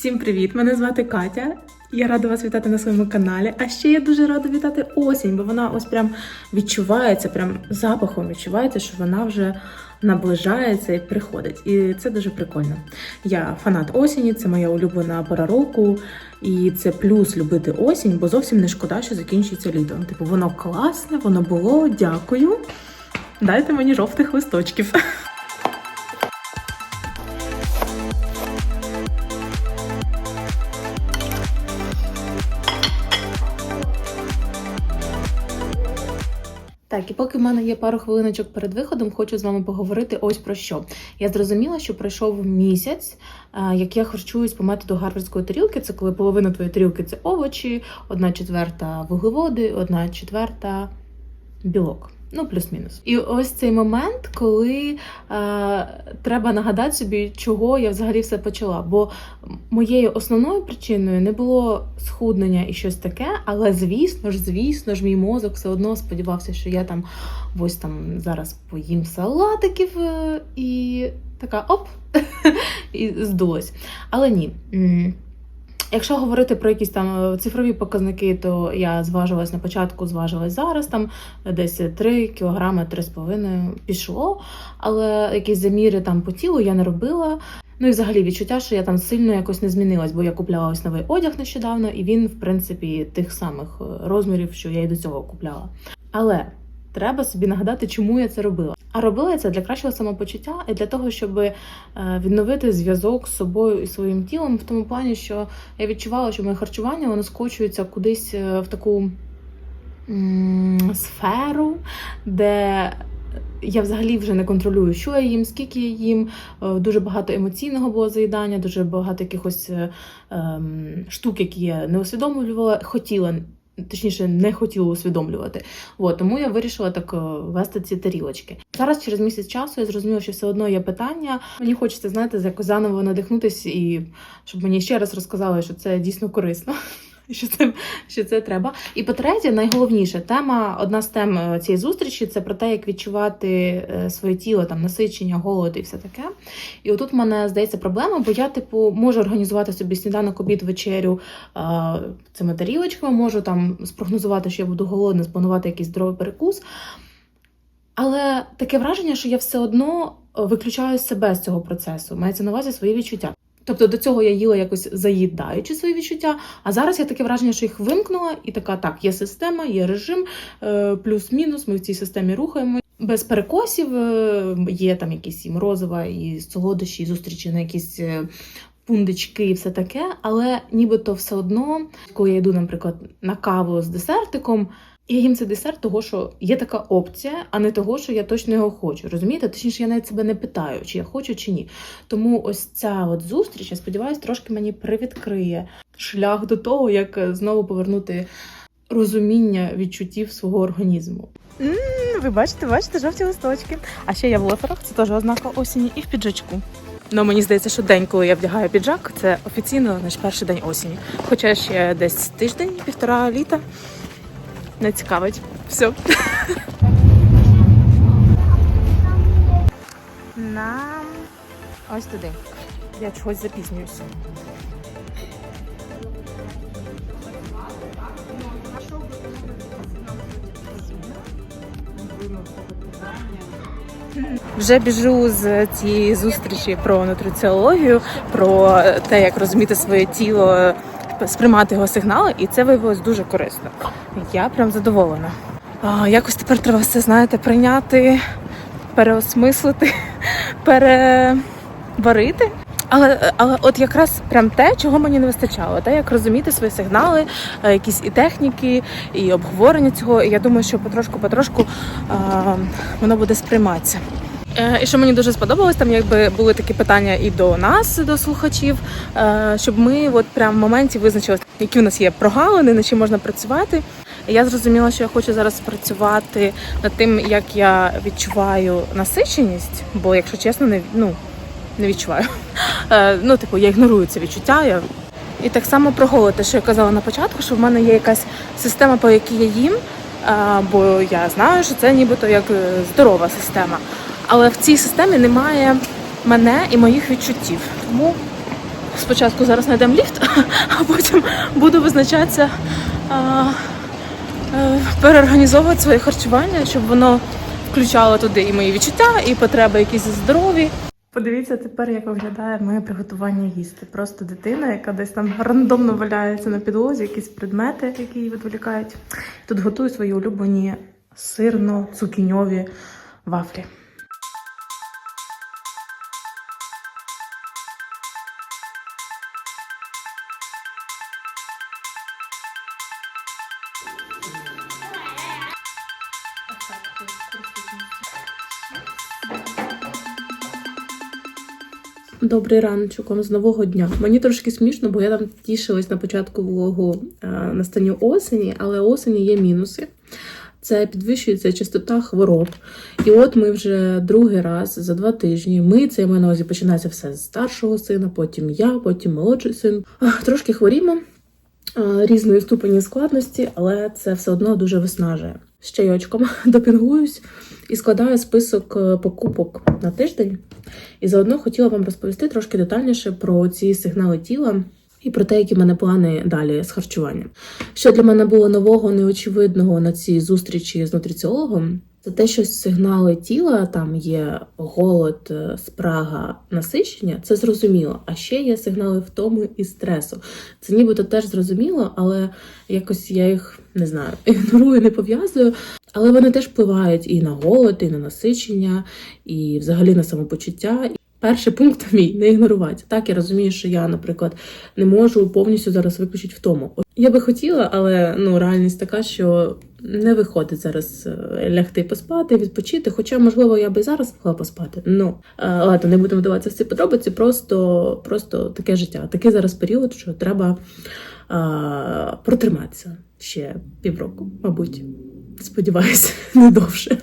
Всім привіт! Мене звати Катя. Я рада вас вітати на своєму каналі. А ще я дуже рада вітати осінь, бо вона ось прям відчувається, прям запахом відчувається, що вона вже наближається і приходить. І це дуже прикольно. Я фанат осені, це моя улюблена пора року. І це плюс любити осінь, бо зовсім не шкода, що закінчується літо. Типу, воно класне, воно було. Дякую. Дайте мені жовтих листочків. Поки в мене є пару хвилиночок перед виходом, хочу з вами поговорити ось про що. Я зрозуміла, що пройшов місяць, е, як я харчуюсь по методу гарвардської тарілки. Це коли половина твоєї тарілки це овочі, одна четверта вуглеводи, одна четверта білок. Ну, плюс-мінус. І ось цей момент, коли е, треба нагадати собі, чого я взагалі все почала. Бо моєю основною причиною не було схуднення і щось таке, але звісно ж, звісно ж, мій мозок все одно сподівався, що я там ось там зараз поїм салатиків е, і така оп, і здулась. Але ні. Якщо говорити про якісь там е, цифрові показники, то я зважилась на початку, зважилась зараз, там десь 3 кілограми, 3,5 пішло, але якісь заміри там по тілу я не робила. Ну і взагалі відчуття, що я там сильно якось не змінилась, бо я купляла ось новий одяг нещодавно, і він, в принципі, тих самих е, розмірів, що я і до цього купляла. Але треба собі нагадати, чому я це робила. А робила я це для кращого самопочуття і для того, щоб е, відновити зв'язок з собою і своїм тілом, в тому плані, що я відчувала, що моє харчування воно скочується кудись е, в таку м, сферу, де я взагалі вже не контролюю, що я їм, скільки я їм. Е, Дуже багато емоційного було заїдання, дуже багато якихось ем, штук, які я не усвідомлювала, хотіла. Точніше, не хотіла усвідомлювати. От, тому я вирішила так е, вести ці тарілочки. Зараз, через місяць часу, я зрозуміла, що все одно є питання. Мені хочеться, знаєте, якось заново надихнутися і щоб мені ще раз розказали, що це дійсно корисно. Що це, що це треба. І по-третє, найголовніше тема, одна з тем е, цієї зустрічі це про те, як відчувати е, своє тіло, там насичення, голод і все таке. І отут в мене здається проблема, бо я, типу, можу організувати собі сніданок, обід, вечерю е, цими тарілочками, можу там спрогнозувати, що я буду голодна, спланувати якийсь здоровий перекус. Але таке враження, що я все одно виключаю себе з цього процесу. Мається на увазі свої відчуття. Тобто до цього я їла якось заїдаючи свої відчуття, а зараз я таке враження, що їх вимкнула, і така так, є система, є режим, е, плюс-мінус. Ми в цій системі рухаємо. Без перекосів е, є там якісь і морозива, і солодощі, і зустрічі на якісь е, пундички і все таке. Але нібито все одно, коли я йду, наприклад, на каву з десертиком. Я їм цей десерт, того, що є така опція, а не того, що я точно його хочу. Розумієте? Точніше, я навіть себе не питаю, чи я хочу, чи ні. Тому ось ця от зустріч, я сподіваюся, трошки мені привідкриє шлях до того, як е, знову повернути розуміння відчуттів свого організму. ви бачите, бачите жовті листочки. А ще я в лоферах, це теж ознака осені, і в піджачку. Ну, мені здається, що день, коли я вдягаю піджак, це офіційно наш перший день осені. Хоча ще десь тиждень, півтора літа не цікавить. Все. Нам ось туди. Я чогось запізнююся. Вже біжу з цієї зустрічі про нутриціологію, про те, як розуміти своє тіло, сприймати його сигнали, і це виявилось дуже корисно. Я прям задоволена. А, якось тепер треба все, знаєте, прийняти, переосмислити, переварити. Але, але от якраз прям те, чого мені не вистачало, те, як розуміти свої сигнали, е, якісь і техніки, і обговорення цього. І я думаю, що потрошку-потрошку воно буде сприйматися. Е, І що мені дуже сподобалось, там якби були такі питання і до нас, до слухачів, е, щоб ми от прям в моменті визначили, які у нас є прогалини, над чим можна працювати. Я зрозуміла, що я хочу зараз працювати над тим, як я відчуваю насиченість, бо, якщо чесно, не ну не відчуваю. Е, Ну, типу, я ігнорую це відчуття. Я... І так само про голод, те, що я казала на початку, що в мене є якась система, по якій я їм, бо я знаю, що це нібито як здорова система. Але в цій системі немає мене і моїх відчуттів. Тому спочатку зараз знайдемо ліфт, а потім буду визначатися, е, переорганізовувати своє харчування, щоб воно включало туди і мої відчуття, і потреби якісь здорові. Подивіться тепер, як виглядає моє приготування їсти. Просто дитина, яка десь там рандомно валяється на підлозі, якісь предмети, які її відволікають. Тут готую свої улюблені сирно-цукіньові вафлі. Добрий раночок вам з нового дня. Мені трошки смішно, бо я там тішилась на початку влогу е, настанню осені, але осені є мінуси. Це підвищується частота хвороб. І от ми вже другий раз за два тижні. Ми це на увазі починається все з старшого сина, потім я, потім молодший син. Трошки хворімо е, різної ступені складності, але це все одно дуже виснажує. З чайочком допінгуюсь і складаю список е, покупок на тиждень. І заодно хотіла вам розповісти трошки детальніше про ці сигнали тіла і про те, які в мене плани далі з харчуванням. Що для мене було нового, неочевидного на цій зустрічі з нутриціологом, це те, що сигнали тіла там є голод, е, спрага, насичення, це зрозуміло. А ще є сигнали втоми і стресу. Це нібито теж зрозуміло, але якось я їх не знаю, ігнорую, не пов'язую. Але вони теж впливають і на голод, і на насичення, і взагалі на самопочуття. Перший пункт мій не ігнорувати. Так, я розумію, що я, наприклад, не можу повністю зараз виключити втому. Я би хотіла, але ну реальність така, що не виходить зараз е, лягти поспати, відпочити. Хоча, можливо, я би зараз могла поспати. Ну е, ладно, не будемо вдаватися в ці подробиці. Просто, просто таке життя. Такий зараз період, що треба а, протриматися ще півроку, мабуть. Сподіваюся, не довше.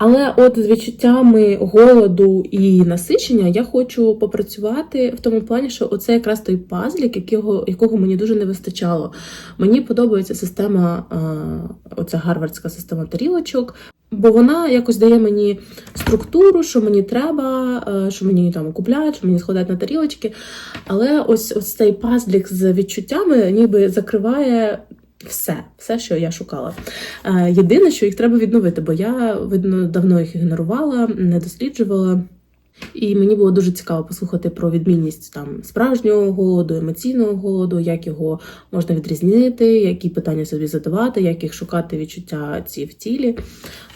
Але от з відчуттями голоду і насичення я хочу попрацювати в тому плані, що оце якраз той пазлік, якого, якого мені дуже не вистачало. Мені подобається система, оця гарвардська система тарілочок. Бо вона якось дає мені структуру, що мені треба, е, що мені там купляють, що мені складають на тарілочки. Але ось ось цей пазлік з відчуттями ніби закриває все, все, що я шукала. Е, Єдине, що їх треба відновити, бо я, видно, давно їх ігнорувала, не досліджувала. І мені було дуже цікаво послухати про відмінність там справжнього голоду, емоційного голоду, як його можна відрізнити, які питання собі задавати, як їх шукати відчуття ці в тілі.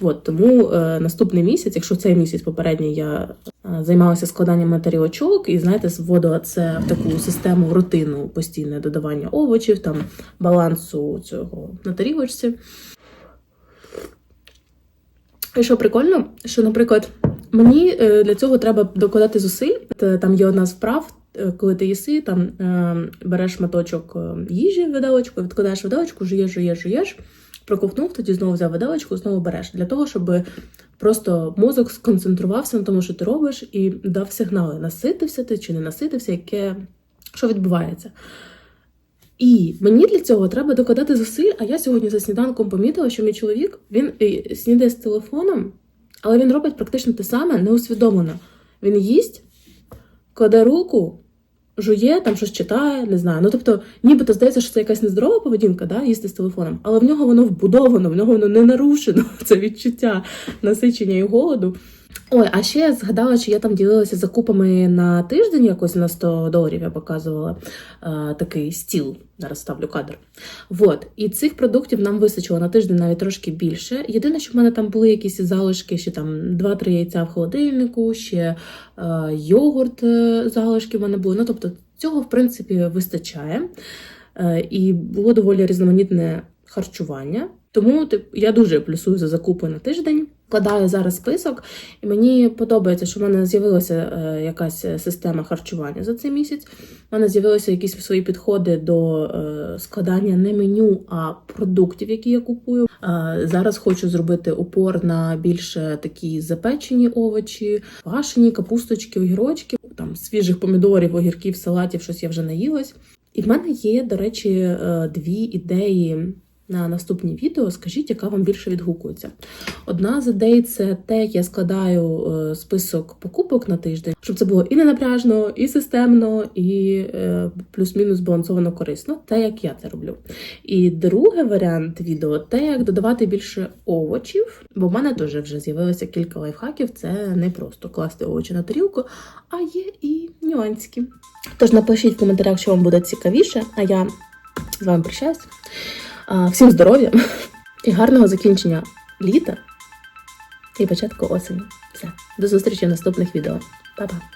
От тому е, наступний місяць, якщо цей місяць попередній я е, займалася складанням матеріалочок і знаєте, вводила це в таку систему в рутину постійне додавання овочів, там балансу цього на тарілочці. І що прикольно, що, наприклад, мені е, для цього треба докладати зусиль. Там є одна з вправ, е, коли ти їси, там е, береш шматочок їжі виделочку, відкладаєш виделочку, жуєш, жуєш, жуєш, проковтнув, тоді знову взяв виделочку, знову береш. Для того, щоб просто мозок сконцентрувався на тому, що ти робиш, і дав сигнали, наситився ти чи не наситився, яке що відбувається. І мені для цього треба докладати зусиль. А я сьогодні за сніданком помітила, що мій чоловік він е, снідає з телефоном, але він робить практично те саме неусвідомлено. Він їсть, кладе руку, жує, там щось читає, не знаю. Ну тобто, нібито здається, що це якась нездорова поведінка, да, їсти з телефоном, але в нього воно вбудовано, в нього воно не нарушено. Це відчуття насичення і голоду. Ой, а ще я згадала, що я там ділилася закупами на тиждень, якось на 100 доларів я показувала е, такий стіл. Зараз ставлю кадр. Вот. І цих продуктів нам вистачило на тиждень навіть трошки більше. Єдине, що в мене там були якісь залишки, ще там 2-3 яйця в холодильнику, ще е, йогурт е, залишки в мене були. Ну, тобто, цього, в принципі, вистачає. Е, і було доволі різноманітне харчування. Тому я дуже плюсую за закупи на тиждень. Вкладаю зараз список, і мені подобається, що в мене з'явилася е, якась система харчування за цей місяць. У мене з'явилися якісь свої підходи до е, складання не меню, а продуктів, які я купую. Е, зараз хочу зробити упор на більше такі запечені овочі, гашені, капусточки, огірочки, там свіжих помідорів, огірків, салатів, щось я вже наїлась. І в мене є, до речі, е, дві ідеї на наступні відео. Скажіть, яка вам більше відгукується. Одна з ідей це те, як я складаю е, список покупок на тиждень, щоб це було і не напряжно, і системно, і е, плюс-мінус збалансовано корисно, те, як я це роблю. І другий варіант відео те, як додавати більше овочів, бо в мене теж вже з'явилося кілька лайфхаків. Це не просто класти овочі на тарілку, а є і нюансики. Тож напишіть в коментарях, що вам буде цікавіше, а я з вами прощаюсь. Всім здоров'я і гарного закінчення літа і початку осені. Все, до зустрічі в наступних відео. Па-па!